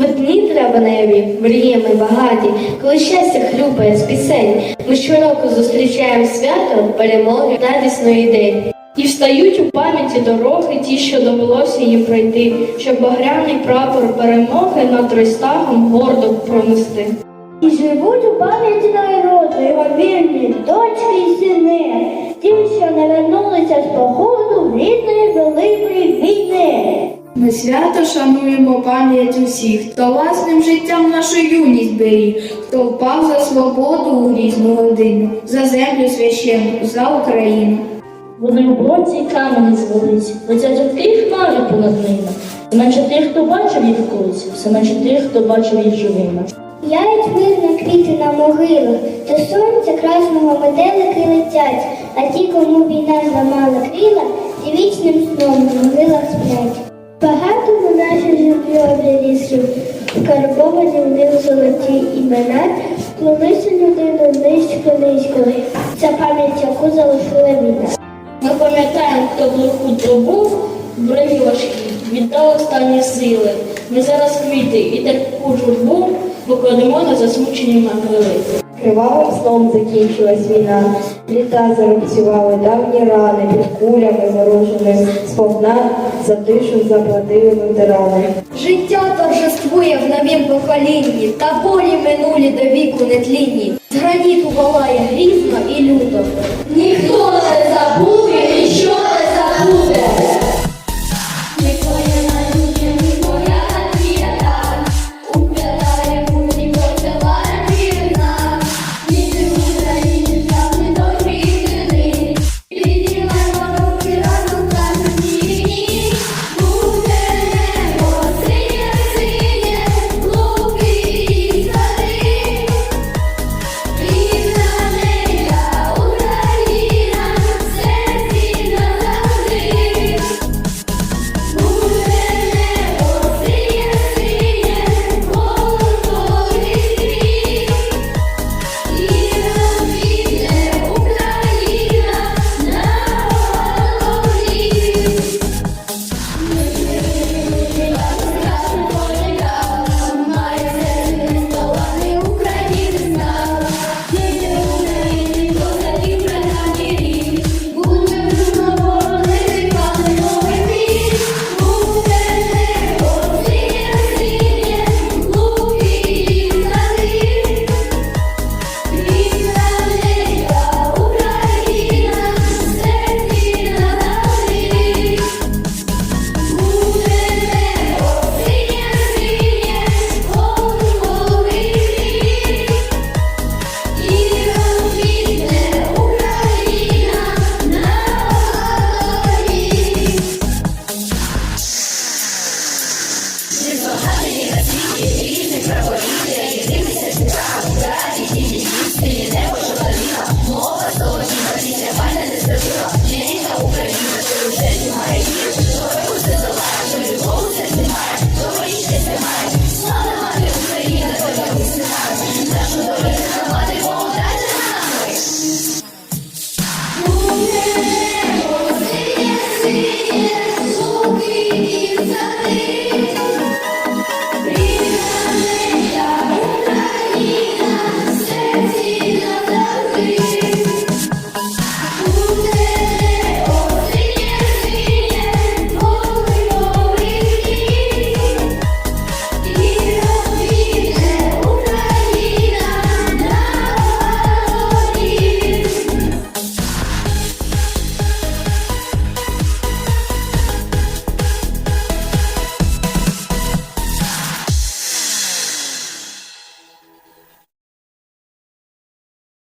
Дні неві, мріями багаті, коли щастя хлюпає з пісень, ми щороку зустрічаємо свято перемоги радісної день. І встають у пам'яті дороги ті, що довелося їм пройти, щоб багряний прапор перемоги над Ройстагом гордо пронести. І живуть у пам'яті народу Ми свято шануємо пам'ять усіх, хто власним життям нашу юність беріг, хто впав за свободу у грізну годину, за землю священну, за Україну. Вони у боці й камені звелись, летять жовті хмари понад ними. Все менше тих, хто бачив їх колись, все менше тих, хто бачив їх живими. Яють мирно квіти на могилах, до сонця красного метелики летять, а ті, кому війна зламала крила, ті вічним сном на могилах сплять. Багато на нашій землі обрізів, скарбовані в них золоті імена, клонися людину низько низько, це пам'ять, яку залишила війна. Ми пам'ятаємо, хто глуху добу, в броні важкі, віддав останні сили. Ми зараз квіти і таку журбу покладемо на засмучені могили. Кривавим сном закінчилась війна, літа зарубцювали давні рани під кулями ворожими, сповна за тишу заплатили ветерани. Життя торжествує в новім поколінні, та болі минулі до віку нетлінні. Різних правовідних, єдиний сестра, раді, діти, не